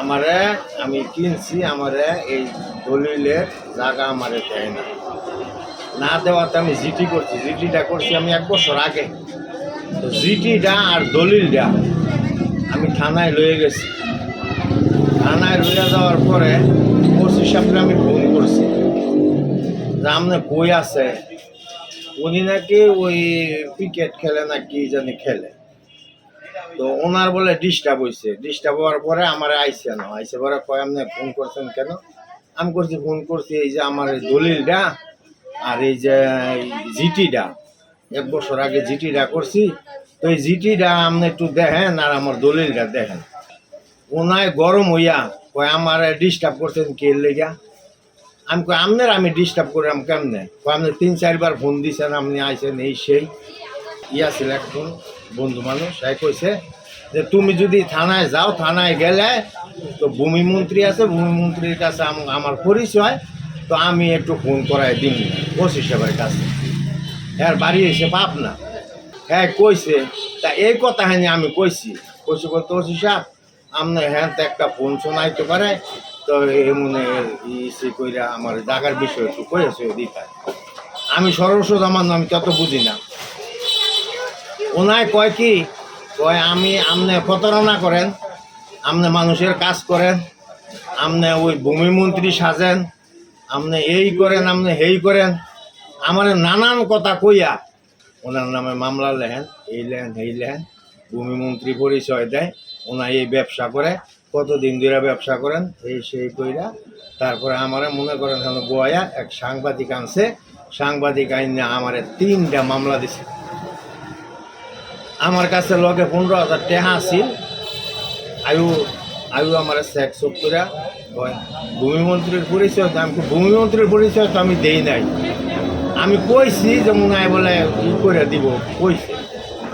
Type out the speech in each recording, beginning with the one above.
আমারে, আমি কিনছি আমারে, এই দলিলের জায়গা আমারে দেয় না। না দেওয়াতে আমি জিটি করছি, জিটিটা করছি আমি এক বছর আগে। তো জিটিটা আর দলিলটা আমি থানায় লয়ে গেছি। থানায় লইয়া যাওয়ার পরে ওসি সাহেবকে আমি ফোন করছি। যে আপনার বই আছে, উনি নাকি ওই ক্রিকেট খেলে না কি জানি খেলে। তো ওনার বলে ডিস্টার্ব হয়েছে ডিস্টার্ব হওয়ার পরে আমার আইসে না। আইসে পরে কয়, আপনি ফোন করছেন কেন? আমি করছি ফোন করছি এই যে আমার দলিলটা আর এই যে জিটিটা। এক বছর আগে জিটিটা করছি। তো এই জিটিটা আপনি একটু দেখেন আর আমার দলিলটা দেখেন। ওনায় গরম হইয়া কয়, আমার ডিস্টার্ব করছেন কে লেগা? আমি কই, আপনার আমি ডিস্টার্ব করলাম কেমনে? কয়, আপনি তিন, চারবার ফোন দিয়েছেন আপনি আইসেন এই সেই। ইয়া একজন বন্ধু মানুষ সে কইছে যে তুমি যদি থানায় যাও, থানায় গেলে তো ভূমিমন্ত্রী আছে ভূমিমন্ত্রীর কাছে আম- আমার পরিচয়, তো আমি একটু ফোন করাই দিন ওসি সাহেবের কাছে। হ্যাঁ বাড়ি এসে পাপ না। হ্যাঁ কইছে, তা এই কথা হ্যাঁ আমি কইছি। কইছি বলতে ওসি সাহেব আপনি হ্যাঁ তো একটা ফোন শোনাইতে পারে, তো এমন ইসে কইরা আমার জাগার বিষয় একটু কয়েছে দিতে আমি সরস্বত আমার আমি তত বুঝি না। ওনায় কয় কি? কয়, আমি, আমনে প্রতারণা করেন আপনি মানুষের কাজ করেন আপনি ওই ভূমিমন্ত্রী সাজেন আপনি এই করেন আপনি হেই করেন। আমার নানান কথা কইয়া ওনার নামে মামলা লেহেন এই লেহেন এই লেহেন ভূমিমন্ত্রী পরিচয় দেয় ওনা এই ব্যবসা করে, কতদিন ধরে ব্যবসা করেন এই সেই কইরা তারপরে আমারে মনে করেন গোয়া এক সাংবাদিক আনছে, সাংবাদিক আইনে আমারে তিনটা মামলা দিছে। আমার কাছে লগে পনেরো হাজার টেহা আছিল। আয়ু আয়ু আমার চেক চুপ করে ভূমিমন্ত্রীর পরিচয় তো আমি ভূমিমন্ত্রীর পরিচয় তো আমি দেই নাই। আমি কইছি যে মনে হয় বলে ই করে দিব, কইছে।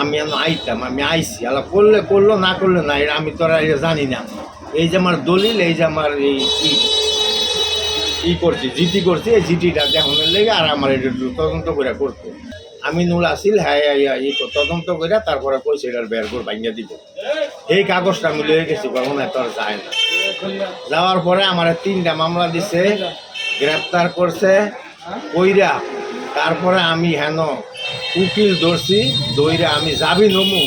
আমি আইতাম, আমি আইছি। আলা করলে করল, না করলে না আমি তোরা জানি না। এই যে আমার দলিল, এই যে আমার এই ই করছি, জিটি করছি, এই জিটিটা দেখানোর লেগে আর আমার এটা তদন্ত করে করতো আমি নুল আসিল হ্যাঁ হ্যাঁ ই তদন্ত করে তারপরে কইছে এটার বের করে ভাঙিয়ে দিব। এই কাগজটা আমি লয়ে গেছি, কখন তোর যায় না। যাওয়ার পরে আমার তিনটা মামলা দিছে, গ্রেপ্তার করছে, কইরা তারপরে আমি হেন উকিল ধরছি দইরা আমি যাবি নমু।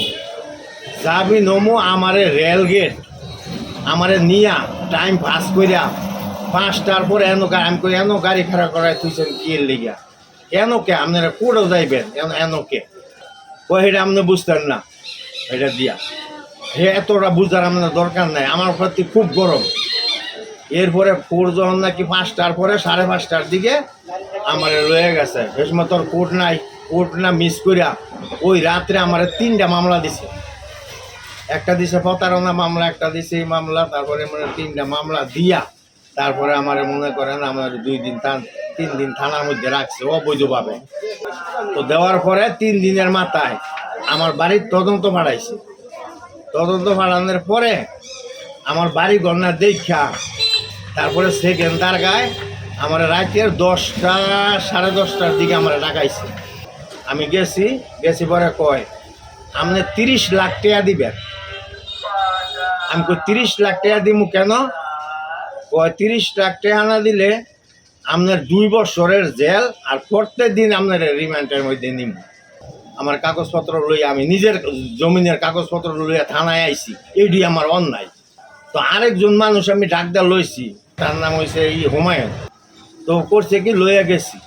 যাবি নমু আমারে রেল গেট, আমারে নিয়া টাইম পাস কইরা পাঁচটার পরে এনো আমি কই, এনো গাড়ি খাড়া করাই তুইছেন কি লিগা? এনো কে আপনারা কোড়ো যাইবেন, এনো কে কই এটা আপনি বুঝতেন না, এটা দিয়া। হে, এতটা বুঝার আপনার দরকার নাই, আমার প্রতি খুব গরম। এরপরে ফোর যখন নাকি পাঁচটার পরে, সাড়ে পাঁচটার দিকে আমার রয়ে গেছে। সে তোর কোর্ট নাই, কোর্ট না মিস করিয়া ওই রাত্রে আমার তিনটা মামলা দিছে। একটা দিছে প্রতারণা মামলা, একটা দিছে এই মামলা, তারপরে মানে তিনটা মামলা দিয়া তারপরে আমার মনে করেন আমার দুই দিন তিন দিন থানার মধ্যে রাখছে অবৈধভাবে। তো দেওয়ার পরে তিন দিনের মাথায় আমার বাড়ির তদন্ত বাড়াইছে তদন্ত বাড়ানোর পরে আমার বাড়ি গন্না দেখা তারপরে সেকেন্ড তার গায়ে আমার রাতের দশটা, সাড়ে দশটার দিকে আমার ডাকাইছে। আমি গেছি গেছি পরে কয় আপনি তিরিশ লাখ টাকা দিবেন। আমি তিরিশ লাখ টাকা দিমু কেন? কয় তিরিশ লাখ টাকা না দিলে আপনার দুই বছরের জেল আর প্রত্যেক দিন আপনার রিমান্ডের মধ্যে নিব আমার কাগজপত্র লইয়া আমি নিজের জমিনের কাগজপত্র লইয়া থানায় আইছি, এইটি আমার অন্যায়। তো আরেকজন মানুষ আমি ডাক্তার লইছি, তার নাম হয়েছে ই হুমায়ুন। তো করছে কি, লইয়া গেছি।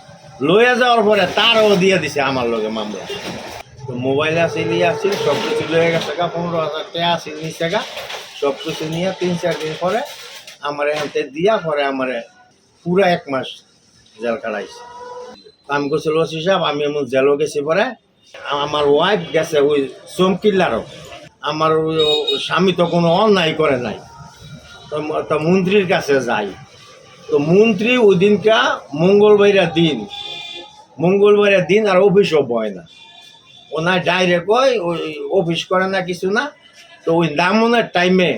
লইয়া যাওয়ার পরে তারও দিয়ে দিছে আমার লগে মামলা। তো মোবাইল আছে নিয়ে আসছিল সব কিছু লয়ে গেছে পনেরো হাজার টাকা আসিল নিচে সব কিছু নিয়ে তিন চার দিন পরে আমার এখানতে দিয়া পরে আমার পুরা এক মাস জেল কাটাইছে। কাম করছিল ওসি সাহেব, আমি এমন জেলও গেছি পরে আমার ওয়াইফ গেছে ওই চমকিল্লারও। আমার স্বামী তো কোনো অন্যায় করে নাই। তো মন্ত্রীর কাছে যাই। তো মন্ত্রী ওই দিনটা মঙ্গলবারের দিন। মঙ্গলবারের দিন আর অফিসও বয় না। ওনার ডাইরেক্ট ওই অফিস করে না কিছু না। তো ওই দামনের টাইমে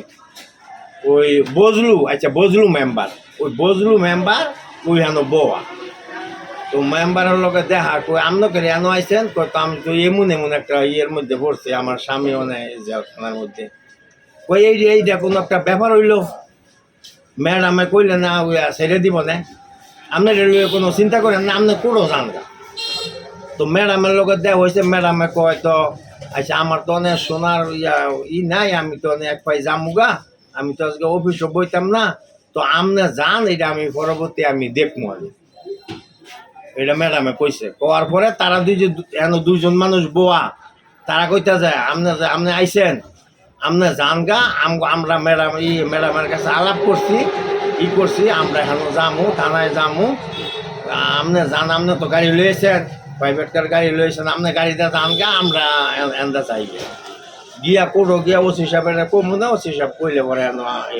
ওই বজলু আচ্ছা বজলু মেম্বার ওই বজলু মেম্বার ওই হেন বোয়া তো মেম্বারের লোকে দেখা কই আমনো করে এনো আইছেন, কই তো আমি তো এমন এমন একটা ইয়ের মধ্যে পড়ছে, আমার স্বামীও নেই জেলখানার মধ্যে। কই এই যে এইটা কোনো একটা ব্যাপার হইল, ম্যাডামে কইলে না, ওই ছেড়ে দিব না। আপনি রেলওয়ে কোনো চিন্তা করেন না, আপনি কোনো গা তো ম্যাডামের লগত দেওয়া হয়েছে, ম্যাডামে কয় তো আচ্ছা আমার তো অনেক সোনার ইয়া, ই নাই, আমি তো অনেক পাই জামুগা। আমি তো আজকে অফিসে বইতাম না, তো আমনে যান এটা আমি পরবর্তী আমি দেখব আমি এটা ম্যাডামে কইছে। কওয়ার পরে তারা দুই যে এন দুইজন মানুষ বোয়া, তারা কইতা যায় আপনি আপনি আইছেন আপনি যান গা আম- আমরা ম্যাডাম, ই ম্যাডামের কাছে আলাপ করছি, ই করছি, আমরা এখন যামু, থানায় যামু, আমনে যান আমনে তো গাড়ি লয়েছেন প্রাইভেট কার গাড়ি লয়েছেন আপনি গাড়িতে যান গা, আমরা এন- এন্দা চাইবে গিয়া কোটো গিয়া ওসি হিসাবের কমু না, ওসি হিসাব কইলে পরে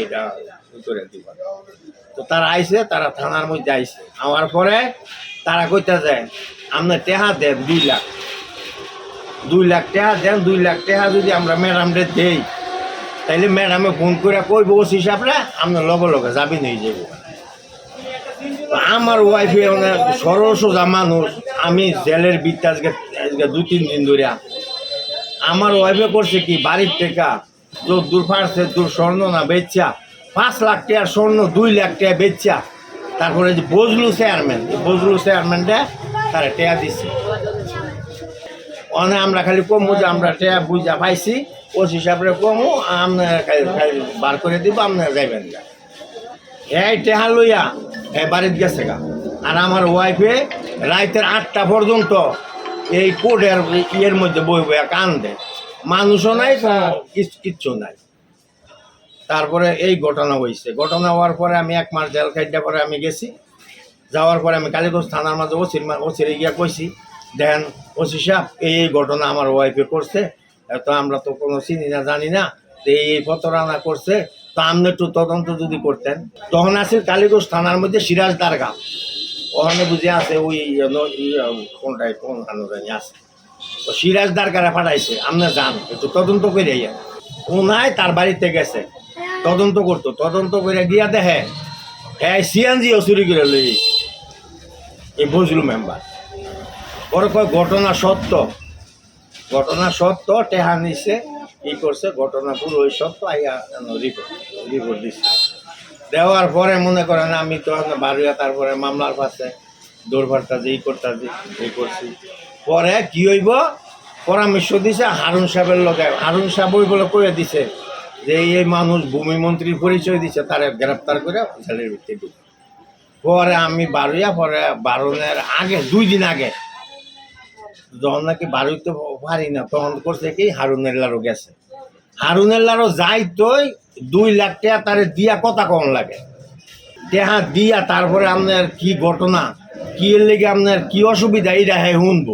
এটা করে দিব। তো তারা আইছে, তারা থানার মধ্যে আইছে। আমার পরে তারা কইতে যায় আপনি টেহা দেন দুই লাখ। দুই লাখ টেহা দেন, দুই লাখ টেহা যদি আমরা ম্যাডামরে দেই, তাইলে ম্যাডামে ফোন করে কইব ওসি হিসাবরে আপনি লগে লগে যাবি নিয়ে যাব আমার ওয়াইফে সরল সোজা মানুষ, আমি জেলের বিদ্যা আজকে আজকে দু তিন দিন ধরে আমার ওয়াইফে করছে কি? বাড়ির তোর দূর ফাড়ছে, দূর স্বর্ণ না বেচা। পাঁচ লাখ টাকার স্বর্ণ, দুই লাখ টাকা বেচা। তারপরে যে বজলু চেয়ারম্যান বজলু চেয়ারম্যানটা তারা টেয়া দিচ্ছে অনে আমরা খালি কমু যে আমরা টেয়া বুঝা পাইছি ও হিসাবে কমু আপনার বার করে দিব, আপনার যাইবেন না এই টেহা লইয়া এ বাড়িতে গেছে গা। আর আমার ওয়াইফে রাইতের আটটা পর্যন্ত এই কোর্টের ইয়ের মধ্যে বই বই কান্দে মানুষও নাই কিচ্ছু নাই। তারপরে এই ঘটনা হয়েছে ঘটনা হওয়ার পরে আমি এক মাস জেল খাইতে পরে আমি গেছি। যাওয়ার পরে আমি কালীগঞ্জ থানার মাঝে ওসির ওসিরে গিয়া কইছি, দেন ওসি সাহেব, এই এই ঘটনা আমার ওয়াইফে করছে। তো আমরা তো কোনো চিনি না, জানি না। এই এই প্রতারণা করছে। তো আপনি একটু তদন্ত যদি করতেন। তখন আছে কালীগঞ্জ থানার মধ্যে সিরাজ দারগা ওখানে বুঝে আছে ওই ন- ই, কোনটায় কোন জানি আছে। তো সিরাজ দারগারে পাঠাইছে আপনি যান একটু তদন্ত করে ও নাই তার বাড়িতে গেছে তদন্ত করতো তদন্ত করে গিয়া দেখে হ্যাঁ সিএনজিও চুরি করে আইছে। এই বজলু মেম্বার। পরে কয় ঘটনা সত্য। ঘটনা সত্য টেহা নিছে ই করছে ঘটনা পুরো ওই সত্য আইয়া রিপোর্ট রিপোর্ট দিচ্ছে দেওয়ার পরে মনে করেন আমি তো বাড়িয়া, তারপরে মামলার পাশে দৌড়ভারটা যে ই করতে এই করছি। পরে কি হইব? পরামর্শ দিছে হারুন সাহেবের লগে হারুন সাহেব ওই বলে করে দিছে যে এই মানুষ ভূমি মন্ত্রীর পরিচয় দিছে, তারে গ্রেপ্তার করে ঢুকে পরে আমি বারোয়া পরে বারোনের আগে, দুই দিন আগে, যখন নাকি বারোইতে পারি না, তখন করছে কি? হারুনের লারো গেছে। হারুনের লারো যাই তোই, দুই লাখ টাকা তারে দিয়া কথা কম লাগে। টেহা দিয়া তারপরে আপনার কি ঘটনা, কি এর লেগে আপনার কি অসুবিধা এইটা হ্যাঁ শুনব।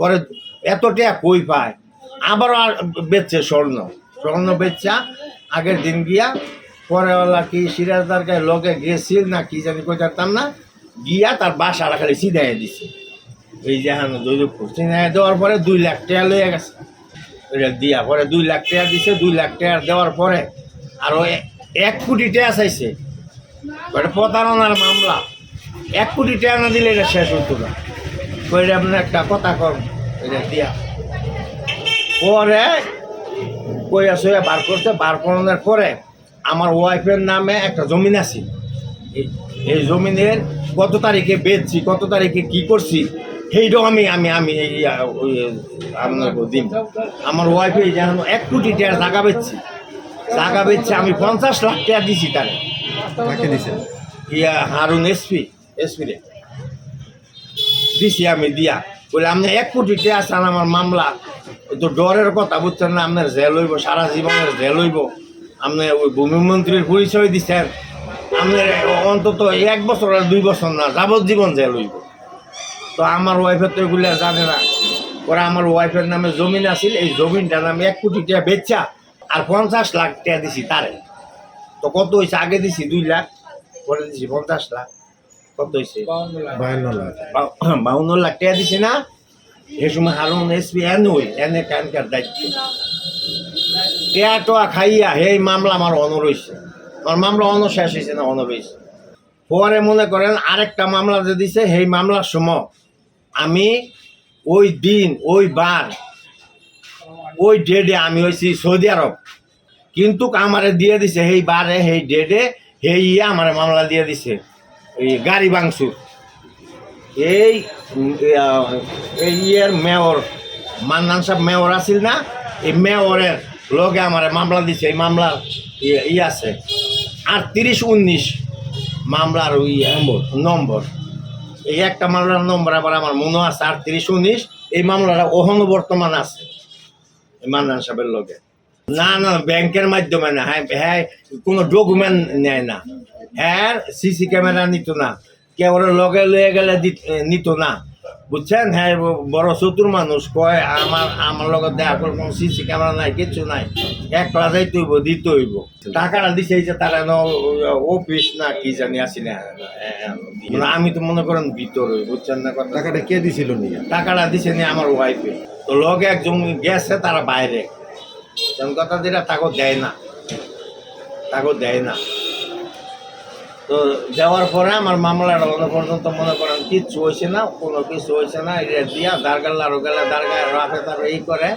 পরে এত টাকা কই পায়? আবারও আর বেচছে স্বর্ণ। স্বর্ণ বেচা, আগের দিন গিয়া পরে ওলা কি সিরাজদার গায়ে লগে গেছিল না কি জানি কই জানতাম না, গিয়া তার বাসাটা খালি সিধাই দিছে। এই যে হ্যাঁ দৈরপুর সিধাই দেওয়ার পরে দুই লাখ টাকা লইয়া গেছে। ওইটা দিয়া পরে দুই লাখ টাকা দিছে, দুই লাখ টাকা দেওয়ার পরে আরও এক কোটি টাকা চাইছে। ওটা প্রতারণার মামলা। এক কোটি টাকা না দিলে এটা শেষ হতো না। কইলে আপনার একটা কথা কম এটা দিয়া। পরে কইয়া সইয়া বার করতে বার করানোর পরে আমার ওয়াইফের নামে একটা জমিন আছে। এই জমিনের কত তারিখে বেচছি, কত তারিখে কি করছি সেইটাও আমি আমি আমি আপনার দিন আমার ওয়াইফে যেন এক কোটি টাকা জায়গা বেচছি। জায়গা বেচছি আমি পঞ্চাশ লাখ টাকা দিছি তারে কাকে দিছে? ইয়া হারুন এসপি এসপি রে। দিছি আমি দিয়া। বলে আপনি এক কোটি টাকা চান আমার মামলা। ওই তো ডরের কথা বুঝছেন না আপনার জেল হইব সারা জীবনের জেল হইব। আপনি ওই ভূমিমন্ত্রীর পরিচয় দিচ্ছেন আপনার অন্তত এক বছর আর দুই বছর না যাবজ্জীবন জেল হইব। তো আমার ওয়াইফের তো এগুলো জানে না। ওরা আমার ওয়াইফের নামে জমিন আছিল এই জমিনটার নামে এক কোটি টাকা বেচা আর পঞ্চাশ লাখ টাকা দিছি তারে। তো কত হয়েছে আগে দিছি দুই লাখ পরে দিছি পঞ্চাশ লাখ। কত হয়েছে লাখ। বাউন্ন লাখ টাকা দিছি না। এ সময় হারুন এসপি এন ওই এনে কানকার দায়িত্ব। টেয়া টোয়া খাইয়া এই মামলা আমার অনর হয়েছে আমার মামলা অন শেষ হয়েছে না অনর হয়েছে পরে মনে করেন আরেকটা মামলা যে দিছে সেই মামলার সময় আমি ওই দিন ওই বার ওই ডেটে আমি হয়েছি সৌদি আরব। কিন্তু আমারে দিয়ে দিছে সেই বারে সেই ডেটে সেই ইয়ে আমারে মামলা দিয়ে দিছে এই গাড়ি বাংসুর এই ইয়া, এই ইয়ের মেয়র মান্নান সাহেব মেয়র আছিল না? এই মেয়রের লগে আমারে মামলা দিছে এই মামলার ইয়ে ই আছে। আটত্রিশ উনিশ মামলার ওই নম্বর নম্বর। এই একটা মামলার নম্বর আবার আমার মনে আছে, আটত্রিশ, উনিশ। এই মামলাটা অহন বর্তমান আছে মান্নান সাহেবের লগে। না না, ব্যাংকের মাধ্যমে না হ্যাঁ হ্যাঁ কোনো ডকুমেন্ট নেয় না। হ্যাঁ সিসি ক্যামেরা নিত না। কেউ ওরা লগে লয়ে গেলে নিত না। বুঝছেন? হ্যাঁ বড় চতুর মানুষ কয় আমার আমার লগত দেখা করে কোনো সিসি ক্যামেরা নাই কিছু নাই। একলা যাইতে হইব দিতে হইব টাকাটা দিছে যে তারা ন অফিস না কি জানি আসি না এ, আমি তো মনে করেন ভিতরে বুঝছেন না টাকাটা কে দিছিল নিয়ে? টাকাটা দিছে নি আমার ওয়াইফে তো লগে একজন গেছে তারা বাইরে। কথা যেটা তাকে দেয় না। তাকে দেয় না। তো দেওয়ার পরে আমার মামলাটা মনে পর্যন্ত মনে করেন কিচ্ছু হয়েছে না, কোনো কিছু হয়েছে না এটা দিয়া দাঁড়গাল্লা রোগাল্লা দারগা রাফে তারপরে এই করে।